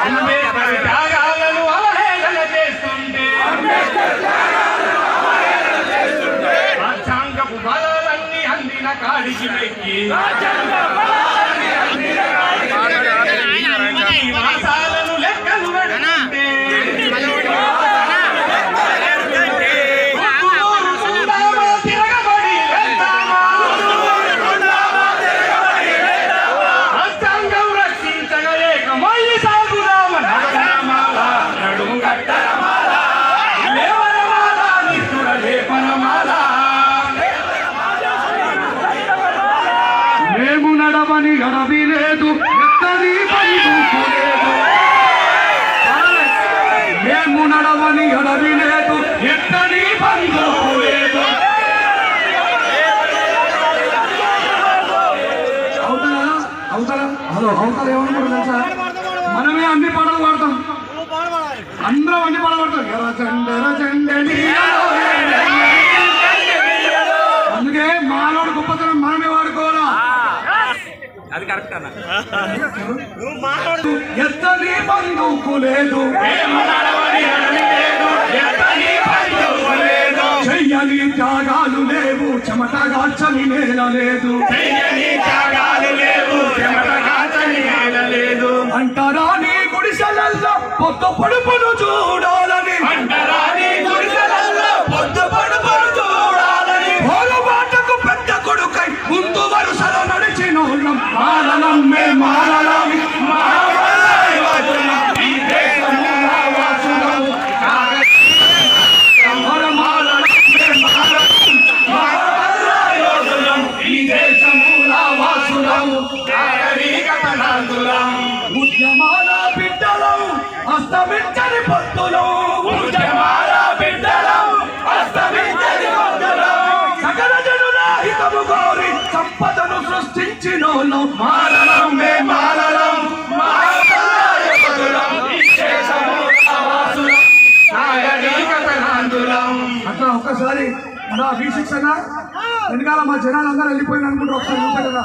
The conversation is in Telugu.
అంబేద్కర్ త్యాగాలను అవహేళన చేస్తుంటే రాజ్యాంగపు బలాలన్నీ అందిన కాడికి వెక్కి పని నడవని గడవి లేదు ఎత్తని పని లేదు మేము నడవని గడవి లేదు ఎత్తని పని లేదు అవుతారా? అవతల హలో అవతల ఏమనుకుంటారు తెలుసా? మనమే అన్ని పాటలు పాడతాం. అందరం అన్ని పాటలు పాడతాం. ఎర్ర జెండ ఎర్ర జెండ ఎత్తని బంధుకు లేదు మేము నడవని నడవి లేదు, ఎత్తని బంధువు లేదు. చెయ్యని త్యాగాలు లేవు చెమటగాచని నేల లేదు చెయ్యని త్యాగాలు లేవు, చెమట కాచని నేల లేదు. అంటరాని గుడిసెలల్లో పొత్తు పొడుపును చూడాలని నా వాసులం. నాగరికత నాందులం. ఉద్యమాల బిడ్డలు అస్తమించని భక్తులు ఉద్యమాల బిడ్డలం, అస్తమించని పొద్దులం. సకల జనుల హితము కోరి సంపదను సృష్టించిన మానలం మే మానలం, మహావల్లభులం, ఈ దేశము నా వాసులం. నాందులం. అట్లా ఒక్కసారి నా వీక్షణ వెనకాల మా జనాలు అందరూ వెళ్ళిపోయిన అనుకుంటారు ఒకసారి కదా